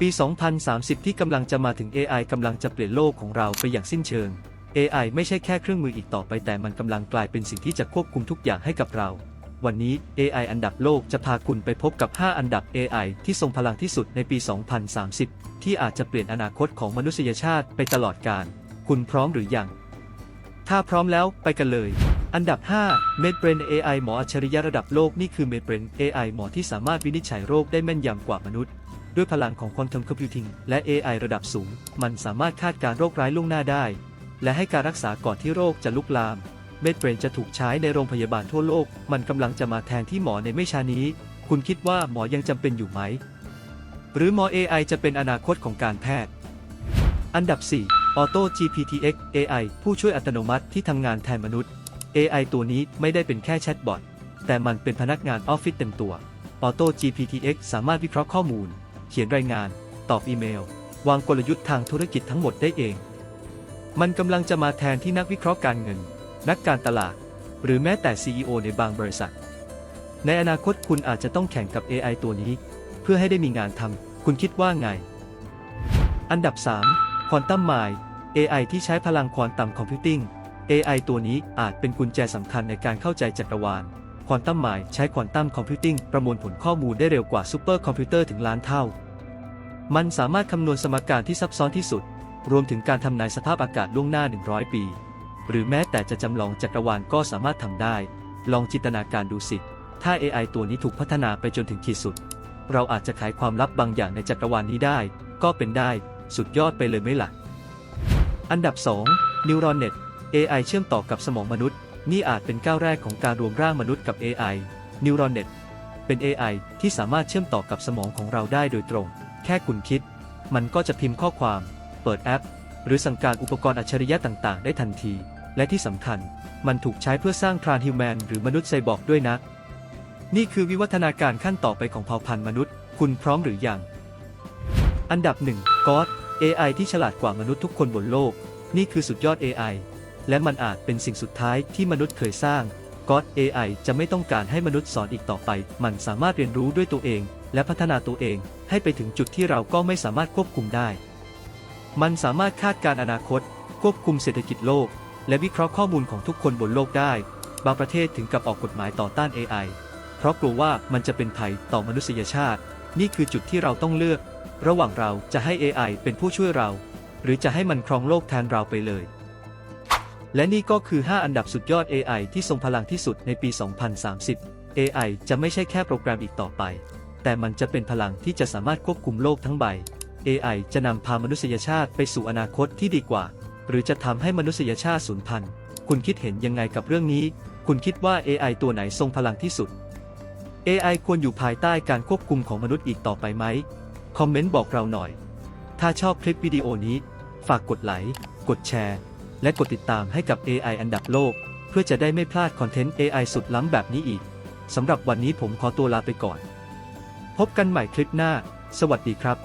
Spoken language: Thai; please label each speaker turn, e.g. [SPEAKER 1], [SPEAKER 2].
[SPEAKER 1] ปี 2030 ที่กำลังจะมาถึง AI กำลังจะเปลี่ยนโลกของเราไปอย่างสิ้นเชิง AI ไม่ใช่แค่เครื่องมืออีกต่อไปแต่มันกำลังกลายเป็นสิ่งที่จะควบคุมทุกอย่างให้กับเรา วันนี้ AI อันดับโลกจะพาคุณไปพบกับ 5 อันดับ AI ที่ทรงพลังที่สุดในปี 2030 ที่อาจจะเปลี่ยนอนาคตของมนุษยชาติไปตลอดกาล คุณพร้อมหรือยัง ถ้าพร้อมแล้วไปกันเลย อันดับ 5 MedBrain AI หมออัจฉริยะระดับโลกนี่คือ MedBrain AI หมอที่สามารถวินิจฉัยโรคได้แม่นยำกว่ามนุษย์ ด้วยพลังของ Quantum Computing และ AI ระดับสูง มันสามารถคาดการ์โรคร้ายล่วงหน้าได้ และให้การรักษาก่อนที่โรคจะลุกลาม MedBrain จะถูกใช้ในโรงพยาบาลทั่วโลก มันกำลังจะมาแทนที่หมอในไม่ช้านี้ คุณคิดว่าหมอยังจำเป็นอยู่ไหม หรือหมอ AI จะเป็นอนาคตของการแพทย์ อันดับ 4 Auto GPTX AI ผู้ช่วยอัตโนมัติที่ทำงานแทนมนุษย์ AI ตัวนี้ไม่ได้เป็นแค่แชทบอทแต่มันเป็นพนักงานออฟฟิศเต็มตัว Auto GPTX สามารถวิเคราะห์ข้อมูล เขียนรายงาน ตอบอีเมล วางกลยุทธ์ทางธุรกิจทั้งหมดได้เอง มันกำลังจะมาแทนที่นักวิเคราะห์การเงิน นักการตลาด หรือแม้แต่ CEO ในบางบริษัท ในอนาคตคุณอาจจะต้องแข่งกับ AI ตัวนี้ เพื่อให้ได้มีงานทำคุณคิดว่าไง อันดับ 3 ควอนตัมไมล์ AI ที่ใช้พลังควอนตัมคอมพิวติ้ง AI ตัวนี้อาจเป็นกุญแจสำคัญในการเข้าใจจักรวาล ควอนตัมไมล์ใช้ควอนตัมคอมพิวติ้งประมวลผลข้อมูลได้เร็วกว่าซูเปอร์คอมพิวเตอร์ถึงล้านเท่า มันสามารถคำนวณสมการที่ซับซ้อนที่สุด รวมถึงการทำนายสภาพอากาศล่วงหน้า 100 ปี หรือแม้แต่จะจำลองจักรวาลก็สามารถทำได้ ลองจินตนาการดูสิ ถ้า AI ตัวนี้ถูกพัฒนาไปจนถึงขีดสุด เราอาจจะไขความลับบางอย่างในจักรวาลนี้ได้ ก็เป็นได้ สุดยอดไปเลยไหมล่ะ อันดับ 2 Neural Net AI เชื่อมต่อกับสมองมนุษย์ นี่อาจเป็นก้าวแรกของการรวมร่างมนุษย์กับ AI Neural Net เป็น AI ที่สามารถเชื่อมต่อกับสมองของเราได้โดยตรง แค่คุณคิด มันก็จะพิมพ์ข้อความ เปิดแอป หรือสั่งการอุปกรณ์อัจฉริยะต่าง ๆ ได้ทันที และที่สำคัญ มันถูกใช้เพื่อสร้างทรานฮิวแมนหรือมนุษย์ไซบอร์กด้วยนะ นี่คือวิวัฒนาการขั้นต่อไปของเผ่าพันธุ์มนุษย์ คุณพร้อมหรือยัง อันดับ1 God AI ที่ฉลาดกว่ามนุษย์ทุกคนบนโลก นี่คือสุดยอด AI และมันอาจเป็นสิ่งสุดท้ายที่มนุษย์เคยสร้าง God AI จะไม่ต้องการให้มนุษย์สอนอีกต่อไป มันสามารถเรียนรู้ด้วยตัวเอง และพัฒนาตัวเอง ให้ไปถึงจุดที่เราก็ไม่สามารถควบคุมได้ มันสามารถคาดการณ์อนาคต ควบคุมเศรษฐกิจโลก และวิเคราะห์ข้อมูลของทุกคนบนโลกได้ บางประเทศถึงกับออกกฎหมายต่อต้าน AI เพราะกลัวว่ามันจะเป็นภัยต่อมนุษยชาติ นี่คือจุดที่เราต้องเลือก ระหว่างเราจะให้ AI เป็นผู้ช่วยเรา หรือจะให้มันครองโลกแทนเราไปเลย และนี่ก็คือ 5 อันดับสุดยอด AI ที่ทรงพลังที่สุดในปี 2030 AI จะไม่ใช่แค่โปรแกรมอีกต่อไป แต่มันจะเป็นพลังที่จะสามารถควบคุมโลกทั้งใบ AI จะนำพามนุษยชาติไปสู่อนาคตที่ดีกว่า หรือจะทำให้มนุษยชาติสูญพันธุ์ คุณคิดเห็นยังไงกับเรื่องนี้ คุณคิดว่า AI ตัวไหนทรงพลังที่สุด AI ควรอยู่ภายใต้การควบคุมของมนุษย์อีกต่อไปไหม คอมเมนต์บอกเราหน่อย ถ้าชอบคลิปวิดีโอนี้ ฝากกดไลค์ กดแชร์ และกดติดตามให้กับ AI อันดับโลก เพื่อจะได้ไม่พลาดคอนเทนต์ AI สุดล้ำแบบนี้อีกสำหรับวันนี้ผมขอตัวลาไปก่อน พบกันใหม่คลิปหน้า สวัสดีครับ